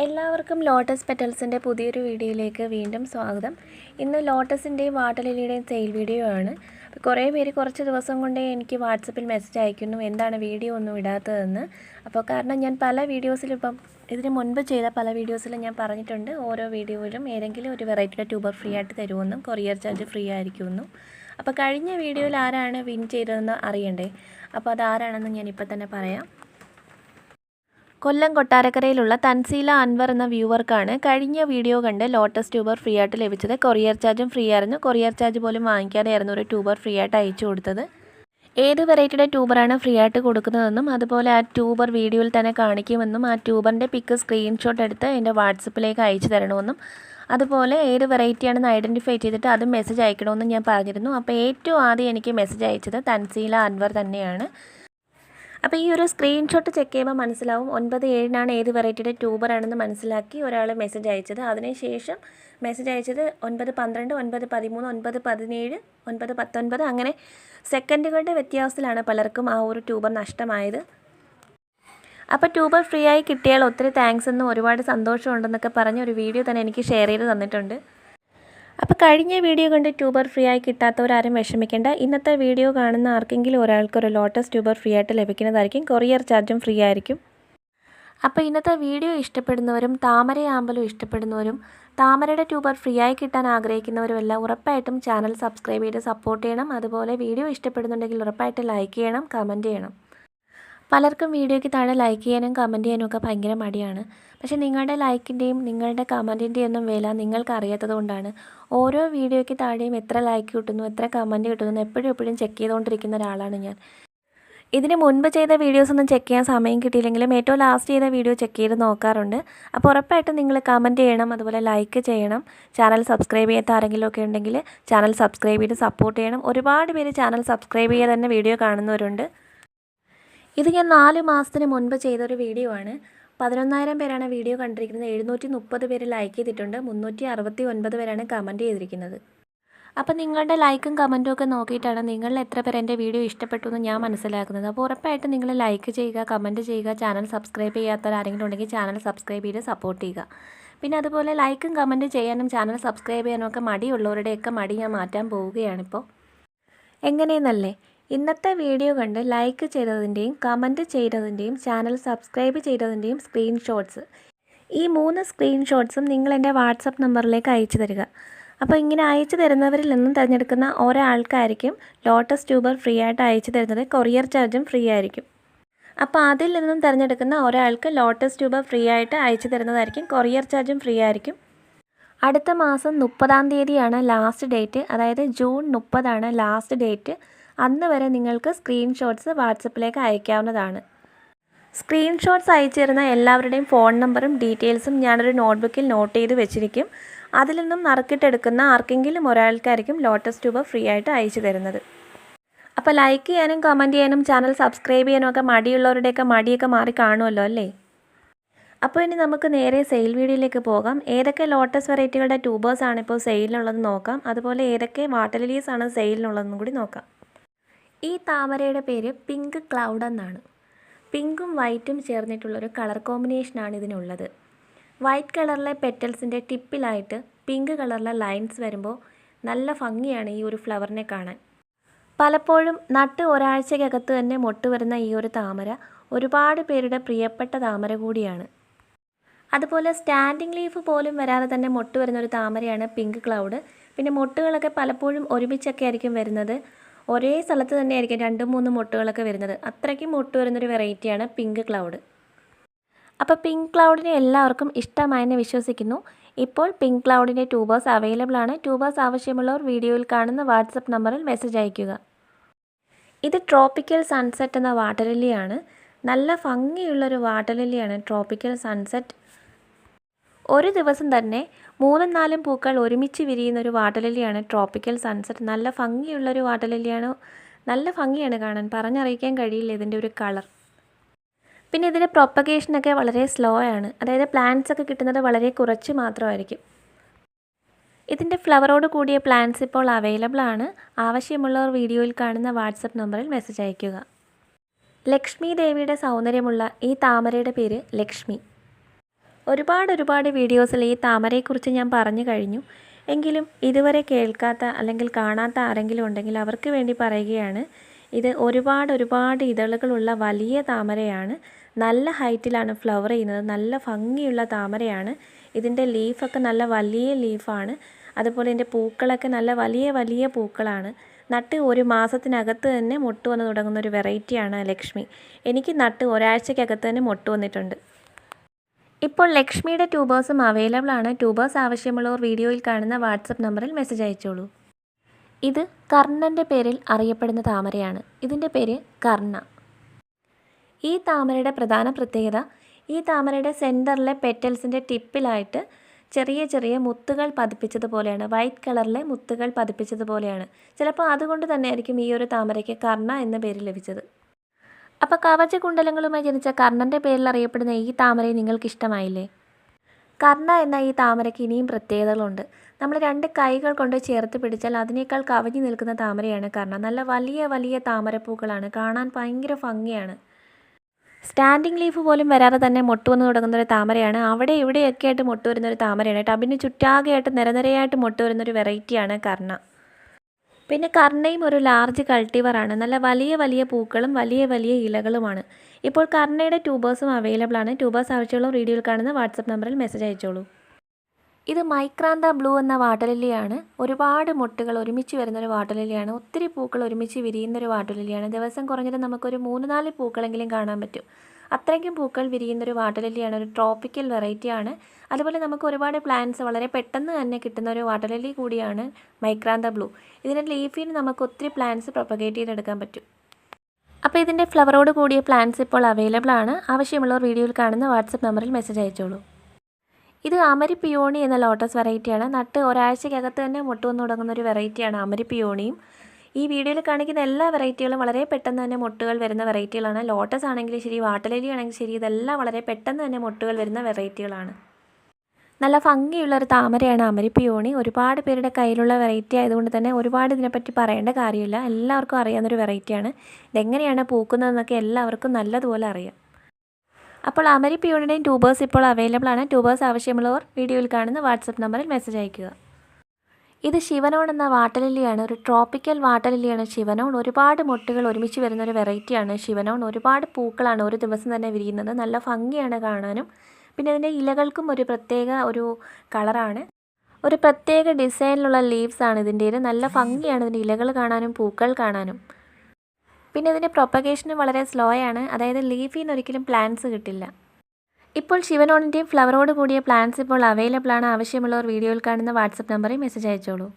എല്ലാവർക്കും ലോട്ടസ് പെറ്റൽസിന്റെ പുതിയൊരു വീഡിയോയിലേക്ക് വീണ്ടും സ്വാഗതം. ഇന്ന് ലോട്ടസിന്റെയും വാട്ടർ ലില്ലിയുടെയും സെയിൽ വീഡിയോ ആണ്. കുറേ പേര് കുറച്ച് ദിവസം കൊണ്ടേ എനിക്ക് വാട്സപ്പിൽ മെസ്സേജ് അയക്കുന്നു എന്താണ് വീഡിയോ ഒന്നും ഇടാത്തതെന്ന്. അപ്പോൾ കാരണം ഞാൻ പല വീഡിയോസിലും ഇപ്പം ഇതിന് മുൻപ് ചെയ്ത പല വീഡിയോസിലും ഞാൻ പറഞ്ഞിട്ടുണ്ട് ഓരോ വീഡിയോയിലും ഏതെങ്കിലും ഒരു വെറൈറ്റിയുടെ ട്യൂബർ ഫ്രീ ആയിട്ട് തരുമെന്നും കൊറിയർ ചാർജ് ഫ്രീ ആയിരിക്കുമെന്നും. അപ്പോൾ കഴിഞ്ഞ വീഡിയോയിൽ ആരാണ് വിൻ ചെയ്തതെന്ന് അറിയണ്ടേ? അപ്പോൾ അത് ആരാണെന്ന് ഞാൻ ഇപ്പം തന്നെ പറയാം. കൊല്ലം കൊട്ടാരക്കരയിലുള്ള തൻസീല അൻവർ എന്ന വ്യൂവർക്കാണ് കഴിഞ്ഞ വീഡിയോ കണ്ട് ലോട്ടസ് ട്യൂബർ ഫ്രീ ആയിട്ട് ലഭിച്ചത്. കൊറിയർ ചാർജും ഫ്രീ ആയിരുന്നു കൊറിയർ ചാർജ് പോലും വാങ്ങിക്കാതെയായിരുന്നു ഒരു ട്യൂബർ ഫ്രീ ആയിട്ട് അയച്ചു കൊടുത്തത്. ഏത് വെറൈറ്റിയുടെ ട്യൂബറാണ് ഫ്രീ ആയിട്ട് കൊടുക്കുന്നതെന്നും അതുപോലെ ആ ട്യൂബർ വീഡിയോയിൽ തന്നെ കാണിക്കുമെന്നും ആ ട്യൂബറിന്റെ പിക്ക് സ്ക്രീൻഷോട്ട് എടുത്ത് എന്റെ വാട്സപ്പിലേക്ക് അയച്ചു തരണമെന്നും അതുപോലെ ഏത് വെറൈറ്റിയാണെന്ന് ഐഡന്റിഫൈ ചെയ്തിട്ട് അത് മെസ്സേജ് അയക്കണമെന്നും ഞാൻ പറഞ്ഞിരുന്നു. അപ്പോൾ ഏറ്റവും ആദ്യം എനിക്ക് മെസ്സേജ് അയച്ചത് തൻസീല അൻവർ തന്നെയാണ്. അപ്പോൾ ഈ ഒരു സ്ക്രീൻഷോട്ട് ചെക്ക് ചെയ്യുമ്പോൾ മനസ്സിലാവും ഒൻപത് ഏഴിനാണ് ഏത് വെറൈറ്റിയുടെ ട്യൂബറാണെന്ന് മനസ്സിലാക്കി ഒരാൾ മെസ്സേജ് അയച്ചത്. അതിനുശേഷം മെസ്സേജ് അയച്ചത് ഒൻപത് പന്ത്രണ്ട് ഒൻപത് പതിമൂന്ന് ഒൻപത് പതിനേഴ് ഒൻപത് പത്തൊൻപത്. അങ്ങനെ സെക്കൻഡുകളുടെ വ്യത്യാസത്തിലാണ് പലർക്കും ആ ഒരു ട്യൂബർ നഷ്ടമായത്. അപ്പോൾ ട്യൂബർ ഫ്രീ ആയി കിട്ടിയാൽ ഒത്തിരി താങ്ക്സ് എന്നും ഒരുപാട് സന്തോഷമുണ്ടെന്നൊക്കെ പറഞ്ഞ് ഒരു വീഡിയോ തന്നെ എനിക്ക് ഷെയർ ചെയ്ത് തന്നിട്ടുണ്ട്. അപ്പോൾ കഴിഞ്ഞ വീഡിയോ കണ്ട് ട്യൂബർ ഫ്രീ ആയി കിട്ടാത്തവരാരും വിഷമിക്കേണ്ട. ഇന്നത്തെ വീഡിയോ കാണുന്ന ആർക്കെങ്കിലും ഒരാൾക്ക് ഒരു ലോട്ടസ് ട്യൂബർ ഫ്രീ ആയിട്ട് ലഭിക്കുന്നതായിരിക്കും. കൊറിയർ ചാർജും ഫ്രീ ആയിരിക്കും. അപ്പോൾ ഇന്നത്തെ വീഡിയോ ഇഷ്ടപ്പെടുന്നവരും താമരയാമ്പലും ഇഷ്ടപ്പെടുന്നവരും താമരയുടെ ട്യൂബർ ഫ്രീ ആയി കിട്ടാൻ ആഗ്രഹിക്കുന്നവരും എല്ലാം ഉറപ്പായിട്ടും ചാനൽ സബ്സ്ക്രൈബ് ചെയ്ത് സപ്പോർട്ട് ചെയ്യണം. അതുപോലെ വീഡിയോ ഇഷ്ടപ്പെടുന്നുണ്ടെങ്കിൽ ഉറപ്പായിട്ട് ലൈക്ക് ചെയ്യണം കമന്റ് ചെയ്യണം. പലർക്കും വീഡിയോയ്ക്ക് താഴെ ലൈക്ക് ചെയ്യാനും കമന്റ് ചെയ്യാനും ഒക്കെ ഭയങ്കര മടിയാണ്. പക്ഷേ നിങ്ങളുടെ ലൈക്കിന്റെയും നിങ്ങളുടെ കമന്റിന്റെയും ഒന്നും വില നിങ്ങൾക്ക് അറിയാത്തത് കൊണ്ടാണ് ഓരോ വീഡിയോയ്ക്ക് താഴെയും എത്ര ലൈക്ക് കിട്ടുന്നു എത്ര കമന്റ് കിട്ടുന്നു എപ്പോഴും എപ്പോഴും ചെക്ക് ചെയ്തുകൊണ്ടിരിക്കുന്ന ഒരാളാണ് ഞാൻ. ഇതിന് മുൻപ് ചെയ്ത വീഡിയോസ് ഒന്നും ചെക്ക് ചെയ്യാൻ സമയം കിട്ടിയില്ലെങ്കിലും ഏറ്റവും ലാസ്റ്റ് ചെയ്ത വീഡിയോ ചെക്ക് ചെയ്ത് നോക്കാറുണ്ട്. അപ്പോൾ ഉറപ്പായിട്ടും നിങ്ങൾ കമന്റ് ചെയ്യണം അതുപോലെ ലൈക്ക് ചെയ്യണം. ചാനൽ സബ്സ്ക്രൈബ് ചെയ്യാത്ത ആരെങ്കിലും ഒക്കെ ഉണ്ടെങ്കിൽ ചാനൽ സബ്സ്ക്രൈബ് ചെയ്ത് സപ്പോർട്ട് ചെയ്യണം. ഒരുപാട് പേര് ചാനൽ സബ്സ്ക്രൈബ് ചെയ്യാതെ തന്നെ വീഡിയോ കാണുന്നവരുണ്ട്. ഇത് ഞാൻ നാല് മാസത്തിന് മുൻപ് ചെയ്തൊരു വീഡിയോ ആണ്. പതിനൊന്നായിരം പേരാണ് വീഡിയോ കണ്ടിരിക്കുന്നത്. എഴുന്നൂറ്റി മുപ്പത് പേര് ലൈക്ക് ചെയ്തിട്ടുണ്ട്. മുന്നൂറ്റി അറുപത്തി ഒൻപത് പേരാണ് കമന്റ് ചെയ്തിരിക്കുന്നത്. അപ്പോൾ നിങ്ങളുടെ ലൈക്കും കമന്റും ഒക്കെ നോക്കിയിട്ടാണ് നിങ്ങൾ എത്ര പേർ എന്റെ വീഡിയോ ഇഷ്ടപ്പെട്ടു എന്ന് ഞാൻ മനസ്സിലാക്കുന്നത്. അപ്പോൾ ഉറപ്പായിട്ട് നിങ്ങൾ ലൈക്ക് ചെയ്യുക കമന്റ് ചെയ്യുക ചാനൽ സബ്സ്ക്രൈബ് ചെയ്യാത്ത ആരെങ്കിലും ഉണ്ടെങ്കിൽ ചാനൽ സബ്സ്ക്രൈബ് ചെയ്ത് സപ്പോർട്ട് ചെയ്യുക. പിന്നെ അതുപോലെ ലൈക്കും കമന്റ് ചെയ്യാനും ചാനൽ സബ്സ്ക്രൈബ് ചെയ്യാനും ഒക്കെ മടിയുള്ളവരുടെയൊക്കെ മടി ഞാൻ മാറ്റാൻ പോവുകയാണിപ്പോൾ എങ്ങനെയെന്നല്ലേ? ഇന്നത്തെ വീഡിയോ കണ്ട് ലൈക്ക് ചെയ്തതിന്റെയും കമന്റ് ചെയ്തതിന്റെയും ചാനൽ സബ്സ്ക്രൈബ് ചെയ്തതിന്റെയും സ്ക്രീൻഷോട്ട്സ് ഈ മൂന്ന് സ്ക്രീൻഷോട്ട്സും നിങ്ങൾ എന്റെ വാട്സപ്പ് നമ്പറിലേക്ക് അയച്ചു തരിക. അപ്പോൾ ഇങ്ങനെ അയച്ചു തരുന്നവരിൽ നിന്നും തിരഞ്ഞെടുക്കുന്ന ഒരാൾക്കായിരിക്കും ലോട്ടസ് ട്യൂബർ ഫ്രീ ആയിട്ട് അയച്ചു തരുന്നത്. കൊറിയർ ചാർജും ഫ്രീ ആയിരിക്കും. അപ്പോൾ അതിൽ നിന്നും തിരഞ്ഞെടുക്കുന്ന ഒരാൾക്ക് ലോട്ടസ് ട്യൂബർ ഫ്രീ ആയിട്ട് അയച്ചു തരുന്നതായിരിക്കും. കൊറിയർ ചാർജും ഫ്രീ ആയിരിക്കും. അടുത്ത മാസം മുപ്പതാം തീയതിയാണ് ലാസ്റ്റ് ഡേറ്റ് അതായത് ജൂൺ മുപ്പതാണ് ലാസ്റ്റ് ഡേറ്റ് അന്ന് വരെ നിങ്ങൾക്ക് സ്ക്രീൻഷോട്ട്സ് വാട്സപ്പിലേക്ക് അയക്കാവുന്നതാണ്. സ്ക്രീൻഷോട്ട്സ് അയച്ചിരുന്ന എല്ലാവരുടെയും ഫോൺ നമ്പറും ഡീറ്റെയിൽസും ഞാനൊരു നോട്ട്ബുക്കിൽ നോട്ട് ചെയ്ത് വെച്ചിരിക്കും. അതിൽ നിന്നും നറുക്കിട്ടെടുക്കുന്ന ആർക്കെങ്കിലും ഒരാൾക്കായിരിക്കും ലോട്ടസ് ട്യൂബ് ഫ്രീ ആയിട്ട് അയച്ചു തരുന്നത്. അപ്പോൾ ലൈക്ക് ചെയ്യാനും കമന്റ് ചെയ്യാനും ചാനൽ സബ്സ്ക്രൈബ് ചെയ്യാനും ഒക്കെ മടിയുള്ളവരുടെയൊക്കെ മടിയൊക്കെ മാറി കാണുമല്ലോ അല്ലേ? അപ്പോൾ ഇനി നമുക്ക് നേരെ സെയിൽ വീഡിയോയിലേക്ക് പോകാം. ഏതൊക്കെ ലോട്ടസ് വെറൈറ്റികളുടെ ട്യൂബേഴ്സാണ് ഇപ്പോൾ സെയിലിനുള്ളത് നോക്കാം. അതുപോലെ ഏതൊക്കെ വാട്ടർ ലിലീസാണ് സെയിലിനുള്ളതെന്നും കൂടി നോക്കാം. ഈ താമരയുടെ പേര് പിങ്ക് ക്ലൗഡ് എന്നാണ്. പിങ്കും വൈറ്റും ചേർന്നിട്ടുള്ളൊരു കളർ കോമ്പിനേഷനാണ് ഇതിനുള്ളത്. വൈറ്റ് കളറിലെ പെറ്റൽസിന്റെ ടിപ്പിലായിട്ട് പിങ്ക് കളറിലെ ലൈൻസ് വരുമ്പോൾ നല്ല ഭംഗിയാണ് ഈ ഒരു ഫ്ലവറിനെ കാണാൻ. പലപ്പോഴും നട്ട് ഒരാഴ്ചയ്ക്കകത്ത് തന്നെ മൊട്ട് വരുന്ന ഈ ഒരു താമര ഒരുപാട് പേരുടെ പ്രിയപ്പെട്ട താമര കൂടിയാണ്. അതുപോലെ സ്റ്റാൻഡിങ് ലീഫ് പോലും വരാതെ തന്നെ മൊട്ട് വരുന്ന ഒരു താമരയാണ് പിങ്ക് ക്ലൗഡ്. പിന്നെ മൊട്ടുകളൊക്കെ പലപ്പോഴും ഒരുമിച്ചൊക്കെ ആയിരിക്കും വരുന്നത്. ഒരേ സ്ഥലത്ത് തന്നെയായിരിക്കും രണ്ടും മൂന്ന് മൊട്ടുകളൊക്കെ വരുന്നത്. അത്രയ്ക്കും മൊട്ട് വരുന്നൊരു വെറൈറ്റിയാണ് പിങ്ക് ക്ലൗഡ്. അപ്പോൾ പിങ്ക് ക്ലൗഡിനെ എല്ലാവർക്കും ഇഷ്ടമായെന്ന് വിശ്വസിക്കുന്നു. ഇപ്പോൾ പിങ്ക് ക്ലൗഡിന്റെ ട്യൂബേഴ്സ് അവൈലബിൾ ആണ്. ട്യൂബേഴ്സ് ആവശ്യമുള്ളവർ വീഡിയോയിൽ കാണുന്ന വാട്സപ്പ് നമ്പറിൽ മെസ്സേജ് അയയ്ക്കുക. ഇത് ട്രോപ്പിക്കൽ സൺസെറ്റ് എന്ന വാട്ടർ ലില്ലിയാണ് നല്ല ഭംഗിയുള്ളൊരു വാട്ടർ ലില്ലിയാണ് ട്രോപ്പിക്കൽ സൺസെറ്റ് ഒരു ദിവസം തന്നെ മൂന്നും നാലും പൂക്കൾ ഒരുമിച്ച് വിരിയുന്ന ഒരു വാട്ടലിലിയാണ് ട്രോപ്പിക്കൽ സൺസെറ്റ്. നല്ല ഭംഗിയുള്ളൊരു വാട്ടലിലിയാണ് നല്ല ഭംഗിയാണ് കാണാൻ. പറഞ്ഞറിയിക്കാൻ കഴിയില്ല ഇതിന്റെ ഒരു കളർ. പിന്നെ ഇതിന്റെ പ്രൊപ്പഗേഷനൊക്കെ വളരെ സ്ലോ ആണ്. അതായത് പ്ലാന്റ്സ് ഒക്കെ കിട്ടുന്നത് വളരെ കുറച്ച് മാത്രമായിരിക്കും. ഇതിന്റെ ഫ്ലവറോട് കൂടിയ പ്ലാന്റ്സ് ഇപ്പോൾ അവൈലബിൾ ആണ്. ആവശ്യമുള്ളവർ വീഡിയോയിൽ കാണുന്ന വാട്സപ്പ് നമ്പറിൽ മെസ്സേജ് അയയ്ക്കുക. ലക്ഷ്മി ദേവിയുടെ സൗന്ദര്യമുള്ള ഈ താമരയുടെ പേര് ലക്ഷ്മി. ഒരുപാട് ഒരുപാട് വീഡിയോസിൽ ഈ താമരയെക്കുറിച്ച് ഞാൻ പറഞ്ഞു കഴിഞ്ഞു. എങ്കിലും ഇതുവരെ കേൾക്കാത്ത അല്ലെങ്കിൽ കാണാത്ത ആരെങ്കിലും ഉണ്ടെങ്കിൽ അവർക്ക് വേണ്ടി പറയുകയാണ്. ഇത് ഒരുപാട് ഒരുപാട് ഇതളുകളുള്ള വലിയ താമരയാണ്. നല്ല ഹൈറ്റിലാണ് ഫ്ലവർ ചെയ്യുന്നത്. നല്ല ഭംഗിയുള്ള താമരയാണ്. ഇതിന്റെ ലീഫൊക്കെ നല്ല വലിയ ലീഫാണ്. അതുപോലെ ഇതിന്റെ പൂക്കളൊക്കെ നല്ല വലിയ വലിയ പൂക്കളാണ്. നട്ട് ഒരു മാസത്തിനകത്ത് തന്നെ മൊട്ട് വന്ന് തുടങ്ങുന്ന ഒരു വെറൈറ്റിയാണ് ലക്ഷ്മി. എനിക്ക് നട്ട് ഒരാഴ്ചക്കകത്ത് തന്നെ മൊട്ട് വന്നിട്ടുണ്ട്. ഇപ്പോൾ ലക്ഷ്മിയുടെ ട്യൂബേഴ്സും അവൈലബിൾ ആണ്. ട്യൂബേഴ്സ് ആവശ്യമുള്ളവർ വീഡിയോയിൽ കാണുന്ന വാട്സപ്പ് നമ്പറിൽ മെസ്സേജ് അയച്ചോളൂ. ഇത് കർണന്റെ പേരിൽ അറിയപ്പെടുന്ന താമരയാണ്. ഇതിന്റെ പേര് കർണ. ഈ താമരയുടെ പ്രധാന പ്രത്യേകത ഈ താമരയുടെ സെന്ററിലെ പെറ്റൽസിന്റെ ടിപ്പിലായിട്ട് ചെറിയ ചെറിയ മുത്തുകൾ പതിപ്പിച്ചതുപോലെയാണ്. വൈറ്റ് കളറിലെ മുത്തുകൾ പതിപ്പിച്ചതുപോലെയാണ്. ചിലപ്പോൾ അതുകൊണ്ട് തന്നെയായിരിക്കും ഈ ഒരു താമരയ്ക്ക് കർണ എന്ന പേര് ലഭിച്ചത്. അപ്പോൾ കവച കുണ്ടലങ്ങളുമായി ജനിച്ച കർണന്റെ പേരിൽ അറിയപ്പെടുന്ന ഈ താമരയെ നിങ്ങൾക്ക് ഇഷ്ടമായില്ലേ? കർണ എന്ന ഈ താമരയ്ക്ക് ഇനിയും പ്രത്യേകതകളുണ്ട്. നമ്മൾ രണ്ട് കൈകൾ കൊണ്ട് ചേർത്ത് പിടിച്ചാൽ അതിനേക്കാൾ കവഞ്ഞു നിൽക്കുന്ന താമരയാണ് കർണ. നല്ല വലിയ വലിയ താമരപ്പൂക്കളാണ്. കാണാൻ ഭയങ്കര ഭംഗിയാണ്. സ്റ്റാൻഡിങ് ലീഫ് പോലും വരാതെ തന്നെ മൊട്ട് വന്ന് തുടങ്ങുന്ന ഒരു താമരയാണ്. അവിടെ ഇവിടെയൊക്കെ ആയിട്ട് മൊട്ട് വരുന്ന ഒരു താമരയാണ്. ടബിന് ചുറ്റാകെയായിട്ട് നിരനിരയായിട്ട് മൊട്ട് വരുന്ന ഒരു വെറൈറ്റിയാണ് കർണ. പിന്നെ കർണയും ഒരു ലാർജ് കൾട്ടിവറാണ് നല്ല വലിയ വലിയ പൂക്കളും വലിയ വലിയ ഇലകളുമാണ്. ഇപ്പോൾ കർണയുടെ ട്യൂബേഴ്സും അവൈലബിൾ ആണ്. ട്യൂബേഴ്സ് ആവശ്യമുള്ള വീഡിയോയിൽ കാണുന്ന വാട്സപ്പ് നമ്പറിൽ മെസ്സേജ് അയച്ചോളൂ. ഇത് മൈക്രാന്ത ബ്ലൂ എന്ന വാട്ടലിലിയാണ് ഒരുപാട് മുട്ടുകൾ ഒരുമിച്ച് വരുന്ന ഒരു വാട്ടലിലിയാണ് ഒത്തിരി പൂക്കൾ ഒരുമിച്ച് വിരിയുന്ന ഒരു വാട്ടലിലിയാണ് ദിവസം കുറഞ്ഞത് നമുക്കൊരു മൂന്ന് നാല് പൂക്കളെങ്കിലും കാണാൻ പറ്റും. അത്രയ്ക്കും പൂക്കൾ വിരിയുന്ന ഒരു വാട്ടർ ലില്ലിയാണ് ഒരു ട്രോപ്പിക്കൽ വെറൈറ്റിയാണ് അതുപോലെ നമുക്ക് ഒരുപാട് പ്ലാന്റ്സ് വളരെ പെട്ടെന്ന് തന്നെ കിട്ടുന്ന ഒരു വാട്ടർ ലില്ലി കൂടിയാണ് മൈക്രാന്ത ബ്ലൂ ഇതിന്റെ ലീഫിന് നമുക്ക് ഒത്തിരി പ്ലാന്റ്സ് പ്രൊപ്പഗേറ്റ് ചെയ്തെടുക്കാൻ പറ്റും. അപ്പോൾ ഇതിന്റെ ഫ്ലവറോട് കൂടിയ പ്ലാന്റ്സ് ഇപ്പോൾ അവൈലബിൾ ആണ്. ആവശ്യമുള്ളവർ വീഡിയോയിൽ കാണുന്ന വാട്സപ്പ് നമ്പറിൽ മെസ്സേജ് അയച്ചോളൂ. ഇത് അമരി പിയോണി എന്ന ലോട്ടസ് വെറൈറ്റിയാണ് നട്ട് ഒരാഴ്ചക്കകത്ത് തന്നെ മുട്ടുവന്ന് തുടങ്ങുന്ന ഒരു വെറൈറ്റിയാണ് അമരി പിയോണിയും. ഈ വീഡിയോയിൽ കാണിക്കുന്ന എല്ലാ വെറൈറ്റികളും വളരെ പെട്ടെന്ന് തന്നെ മുട്ടുകൾ വരുന്ന വെറൈറ്റികളാണ്. ലോട്ടസ് ആണെങ്കിലും ശരി വാട്ടലലി ആണെങ്കിലും ശരി ഇതെല്ലാം വളരെ പെട്ടെന്ന് തന്നെ മുട്ടുകൾ വരുന്ന വെറൈറ്റികളാണ്. നല്ല ഭംഗിയുള്ള ഒരു താമരയാണ് അമരിപ്പിയോണി. ഒരുപാട് പേരുടെ കയ്യിലുള്ള വെറൈറ്റി ആയതുകൊണ്ട് തന്നെ ഒരുപാട് ഇതിനെപ്പറ്റി പറയേണ്ട കാര്യമില്ല. എല്ലാവർക്കും അറിയാവുന്നൊരു വെറൈറ്റിയാണ്. ഇതെങ്ങനെയാണ് പൂക്കുന്നതെന്നൊക്കെ എല്ലാവർക്കും നല്ലതുപോലെ അറിയാം. അപ്പോൾ അമരി പിയോണിന്റെയും ട്യൂബേഴ്സ് ഇപ്പോൾ അവൈലബിൾ ആണ്. ട്യൂബേഴ്സ് ആവശ്യമുള്ളവർ വീഡിയോയിൽ കാണുന്ന വാട്സപ്പ് നമ്പറിൽ മെസ്സേജ് അയയ്ക്കുക. ഇത് ശിവനോൺ എന്ന വാട്ടലിലിയാണ് ഒരു ട്രോപ്പിക്കൽ വാട്ടലിലിയാണ് ശിവനോൺ. ഒരുപാട് മുട്ടുകൾ ഒരുമിച്ച് വരുന്ന ഒരു വെറൈറ്റിയാണ് ശിവനോൺ. ഒരുപാട് പൂക്കളാണ് ഒരു ദിവസം തന്നെ വിരിയുന്നത്. നല്ല ഭംഗിയാണ് കാണാനും. പിന്നെ ഇതിന്റെ ഇലകൾക്കും ഒരു പ്രത്യേക ഒരു കളറാണ്. ഒരു പ്രത്യേക ഡിസൈനിലുള്ള ലീവ്സ് ആണ് ഇതിന്റെ നല്ല ഭംഗിയാണ് ഇതിന്റെ ഇലകൾ കാണാനും പൂക്കൾ കാണാനും. പിന്നെ ഇതിന്റെ പ്രൊപ്പഗേഷനും വളരെ സ്ലോ ആണ്. അതായത് ലീഫിൽ നിന്ന് ഒരിക്കലും പ്ലാന്റ്സ് കിട്ടില്ല. ഇപ്പോൾ ശിവനോണിന്റെയും ഫ്ലവറോട് കൂടിയ പ്ലാൻസ് ഇപ്പോൾ അവൈലബിൾ ആണ്. ആവശ്യമുള്ളവർ വീഡിയോയിൽ കാണുന്ന വാട്സപ്പ് നമ്പറിൽ മെസ്സേജ് അയച്ചോളൂ.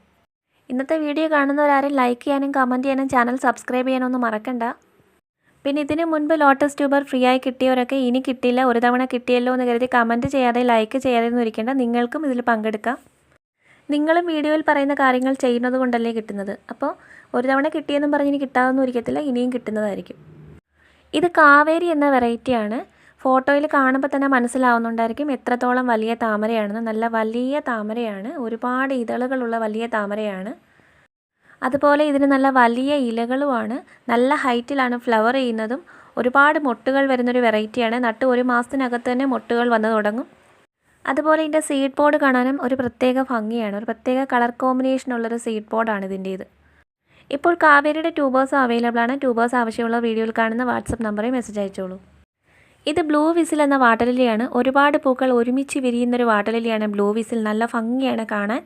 ഇന്നത്തെ വീഡിയോ കാണുന്നവരാരും ലൈക്ക് ചെയ്യാനും കമന്റ് ചെയ്യാനും ചാനൽ സബ്സ്ക്രൈബ് ചെയ്യാനൊന്നും മറക്കണ്ട. പിന്നെ ഇതിന് മുൻപ് ലോട്ടസ് ട്യൂബർ ഫ്രീ ആയി കിട്ടിയവരൊക്കെ ഇനി കിട്ടിയില്ല. ഒരു തവണ കിട്ടിയല്ലോ എന്ന് കരുതി കമന്റ് ചെയ്യാതെ ലൈക്ക് ചെയ്യാതെ ഒന്നും ഇരിക്കേണ്ട. നിങ്ങൾക്കും ഇതിൽ പങ്കെടുക്കാം. നിങ്ങളും വീഡിയോയിൽ പറയുന്ന കാര്യങ്ങൾ ചെയ്യുന്നത് കൊണ്ടല്ലേ കിട്ടുന്നത്. അപ്പോൾ ഒരു തവണ കിട്ടിയെന്നും പറഞ്ഞ് ഇനി കിട്ടാതൊന്നും ഇരിക്കത്തില്ല. ഇനിയും കിട്ടുന്നതായിരിക്കും. ഇത് കാവേരി എന്ന വെറൈറ്റിയാണ് ഫോട്ടോയിൽ കാണുമ്പോൾ തന്നെ മനസ്സിലാവുന്നുണ്ടായിരിക്കും എത്രത്തോളം വലിയ താമരയാണെന്ന്. നല്ല വലിയ താമരയാണ്. ഒരുപാട് ഇതളുകളുള്ള വലിയ താമരയാണ്. അതുപോലെ ഇതിന് നല്ല വലിയ ഇലകളുമാണ്. നല്ല ഹൈറ്റിലാണ് ഫ്ലവർ ചെയ്യുന്നതും. ഒരുപാട് മൊട്ടുകൾ വരുന്നൊരു വെറൈറ്റിയാണ്. നട്ട് ഒരു മാസത്തിനകത്ത് തന്നെ മൊട്ടുകൾ വന്നു തുടങ്ങും. അതുപോലെ ഇതിന്റെ സീഡ് ബോർഡ് കാണാനും ഒരു പ്രത്യേക ഭംഗിയാണ്. ഒരു പ്രത്യേക കളർ കോമ്പിനേഷനുള്ളൊരു സീഡ് ബോർഡാണ് ഇതിന്റേത് ഇപ്പോൾ കാവേരിയുടെ ട്യൂബേഴ്സ് അവൈലബിൾ ആണ്. ട്യൂബേഴ്സ് ആവശ്യമുള്ള വീഡിയോയിൽ കാണുന്ന വാട്സപ്പ് നമ്പറിൽ മെസ്സേജ് അയച്ചോളൂ. ഇത് ബ്ലൂ വിസിൽ എന്ന വാട്ടലിലിയാണ്. ഒരുപാട് പൂക്കൾ ഒരുമിച്ച് വിരിയുന്നൊരു വാട്ടലിലിയാണ് ബ്ലൂ വിസിൽ. നല്ല ഭംഗിയാണ് കാണാൻ.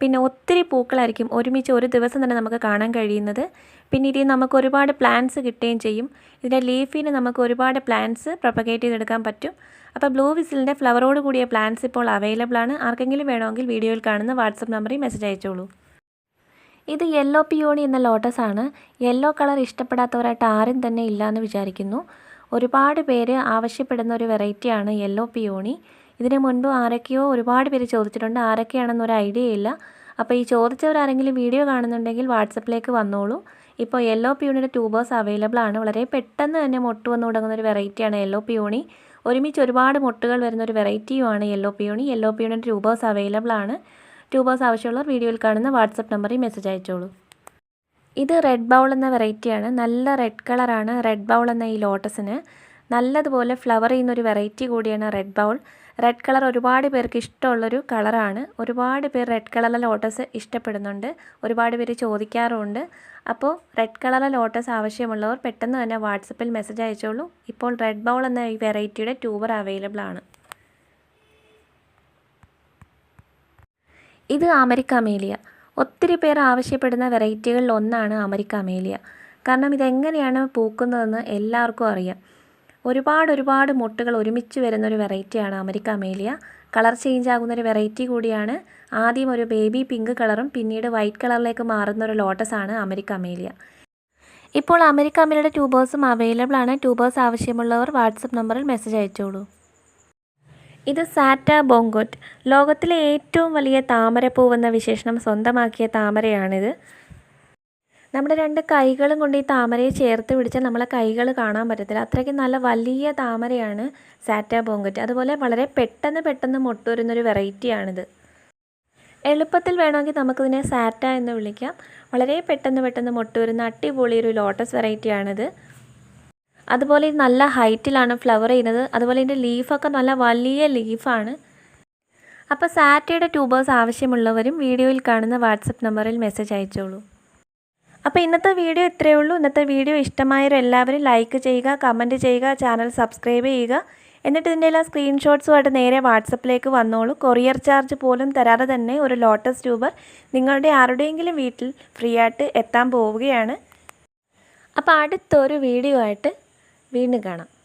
പിന്നെ ഒത്തിരി പൂക്കളായിരിക്കും ഒരുമിച്ച് ഒരു ദിവസം തന്നെ നമുക്ക് കാണാൻ കഴിയുന്നത്. പിന്നെ ഇതിൽ നമുക്ക് ഒരുപാട് പ്ലാന്റ്സ് കിട്ടുകയും ചെയ്യും. ഇതിന്റെ ലീഫിന് നമുക്ക് ഒരുപാട് പ്ലാന്റ്സ് പ്രൊപ്പഗേറ്റ് ചെയ്തെടുക്കാൻ പറ്റും. അപ്പോൾ ബ്ലൂ വിസിലിന്റെ ഫ്ലവറോട് കൂടിയ പ്ലാന്റ്സ് ഇപ്പോൾ അവൈലബിൾ ആണ്. ആർക്കെങ്കിലും വേണമെങ്കിൽ വീഡിയോയിൽ കാണുന്ന വാട്സപ്പ് നമ്പറിൽ മെസ്സേജ് അയച്ചോളൂ. ഇത് യെല്ലോ പിയോണി എന്ന ലോട്ടസ് ആണ്. യെല്ലോ കളർ ഇഷ്ടപ്പെടാത്തവരായിട്ട് ആരും തന്നെ ഇല്ല എന്ന് വിചാരിക്കുന്നു. ഒരുപാട് പേര് ആവശ്യപ്പെടുന്ന ഒരു വെറൈറ്റിയാണ് യെല്ലോ പിയോണി. ഇതിന് മുൻപ് ആരൊക്കെയോ ഒരുപാട് പേര് ചോദിച്ചിട്ടുണ്ട് ആരൊക്കെയാണെന്നൊരു ഐഡിയ ഇല്ല. അപ്പോൾ ഈ ചോദിച്ചവരാരെങ്കിലും വീഡിയോ കാണുന്നുണ്ടെങ്കിൽ വാട്സപ്പിലേക്ക് വന്നോളൂ. ഇപ്പോൾ യെല്ലോ പിയോണിയുടെ ട്യൂബേഴ്സ് അവൈലബിൾ ആണ്. വളരെ പെട്ടെന്ന് തന്നെ മുട്ട് വന്നു തുടങ്ങുന്ന ഒരു വെറൈറ്റിയാണ് യെല്ലോ പിയോണി. ഒരുമിച്ച് ഒരുപാട് മുട്ടുകൾ വരുന്ന ഒരു വെറൈറ്റിയുമാണ് യെല്ലോ പിയോണി. യെല്ലോ പിയോണിയുടെ ട്യൂബേഴ്സ് അവൈലബിൾ ആണ്. ട്യൂബേഴ്സ് ആവശ്യമുള്ളവർ വീഡിയോയിൽ കാണുന്ന വാട്സപ്പ് നമ്പറിൽ മെസ്സേജ് അയച്ചോളൂ. ഇത് റെഡ് ബൗൾ എന്ന വെറൈറ്റിയാണ് നല്ല റെഡ് കളറാണ് റെഡ് ബൗൾ എന്ന ഈ ലോട്ടസിന് നല്ലതുപോലെ ഫ്ലവർ ചെയ്യുന്ന ഒരു വെറൈറ്റി കൂടിയാണ് റെഡ് ബൗൾ റെഡ് കളർ ഒരുപാട് പേർക്ക് ഇഷ്ടമുള്ളൊരു കളറാണ് ഒരുപാട് പേർ റെഡ് കളറിലെ ലോട്ടസ് ഇഷ്ടപ്പെടുന്നുണ്ട്. ഒരുപാട് പേര് ചോദിക്കാറുമുണ്ട്. അപ്പോൾ റെഡ് കളറിലെ ലോട്ടസ് ആവശ്യമുള്ളവർ പെട്ടെന്ന് തന്നെ വാട്സപ്പിൽ മെസ്സേജ് അയച്ചോളൂ. ഇപ്പോൾ റെഡ് ബൗൾ എന്ന ഈ വെറൈറ്റിയുടെ ട്യൂബർ അവൈലബിൾ ആണ്. ഇത് അമേരിക്ക അമേലിയ. ഒത്തിരി പേർ ആവശ്യപ്പെടുന്ന വെറൈറ്റികളിൽ ഒന്നാണ് അമരിക്ക അമേലിയ. കാരണം ഇതെങ്ങനെയാണ് പൂക്കുന്നതെന്ന് എല്ലാവർക്കും അറിയാം. ഒരുപാട് ഒരുപാട് മുട്ടുകൾ ഒരുമിച്ച് വരുന്നൊരു വെറൈറ്റിയാണ് അമരിക്ക അമേലിയ. കളർ ചേഞ്ച് ആകുന്ന ഒരു വെറൈറ്റി കൂടിയാണ്. ആദ്യം ഒരു ബേബി പിങ്ക് കളറും പിന്നീട് വൈറ്റ് കളറിലേക്ക് മാറുന്ന ഒരു ലോട്ടസാണ് അമരിക്ക അമേലിയ. ഇപ്പോൾ അമരിക്ക അമേലിയുടെ ട്യൂബേഴ്സും അവൈലബിൾ ആണ് ട്യൂബേഴ്സ് ആവശ്യമുള്ളവർ വാട്സപ്പ് നമ്പറിൽ മെസ്സേജ് അയച്ചോളൂ. ഇത് സാറ്റ ബോങ്കോറ്റ് ലോകത്തിലെ ഏറ്റവും വലിയ താമരപ്പൂവെന്ന വിശേഷണം സ്വന്തമാക്കിയ താമരയാണിത്. നമ്മുടെ രണ്ട് കൈകളും കൊണ്ട് ഈ താമരയെ ചേർത്ത് പിടിച്ചാൽ നമ്മളെ കൈകൾ കാണാൻ പറ്റത്തില്ല. അത്രയ്ക്ക് നല്ല വലിയ താമരയാണ് സാറ്റ ബോങ്കറ്റ് അതുപോലെ വളരെ പെട്ടെന്ന് പെട്ടെന്ന് മൊട്ടുവരുന്നൊരു വെറൈറ്റിയാണിത്. എളുപ്പത്തിൽ വേണമെങ്കിൽ നമുക്കിതിനെ സാറ്റ എന്ന് വിളിക്കാം. വളരെ പെട്ടെന്ന് പെട്ടെന്ന് മുട്ടുവരുന്ന അടിപൊളി ഒരു ലോട്ടസ് വെറൈറ്റിയാണിത്. അതുപോലെ നല്ല ഹൈറ്റിലാണ് ഫ്ലവർ ചെയ്യുന്നത്. അതുപോലെ ഇതിന്റെ ലീഫൊക്കെ നല്ല വലിയ ലീഫാണ്. അപ്പോൾ സാറ്റയുടെ ട്യൂബേഴ്സ് ആവശ്യമുള്ളവരും വീഡിയോയിൽ കാണുന്ന വാട്സപ്പ് നമ്പറിൽ മെസ്സേജ് അയച്ചോളൂ. അപ്പോൾ ഇന്നത്തെ വീഡിയോ ഇത്രയേ ഉള്ളൂ. ഇന്നത്തെ വീഡിയോ ഇഷ്ടമായവരെല്ലാവരും ലൈക്ക് ചെയ്യുക കമന്റ് ചെയ്യുക ചാനൽ സബ്സ്ക്രൈബ് ചെയ്യുക. എന്നിട്ട് ഇതിന്റെ എല്ലാ സ്ക്രീൻഷോട്ട്സുമായിട്ട് നേരെ വാട്സപ്പിലേക്ക് വന്നോളൂ. കൊറിയർ ചാർജ് പോലും തരാതെ തന്നെ ഒരു ലോട്ടസ് ട്യൂബർ നിങ്ങളുടെ ആരുടെയെങ്കിലും വീട്ടിൽ ഫ്രീ ആയിട്ട് എത്താൻ പോവുകയാണ്. അപ്പോൾ അടുത്തൊരു വീഡിയോ ആയിട്ട് വീണ്ടും കാണാം.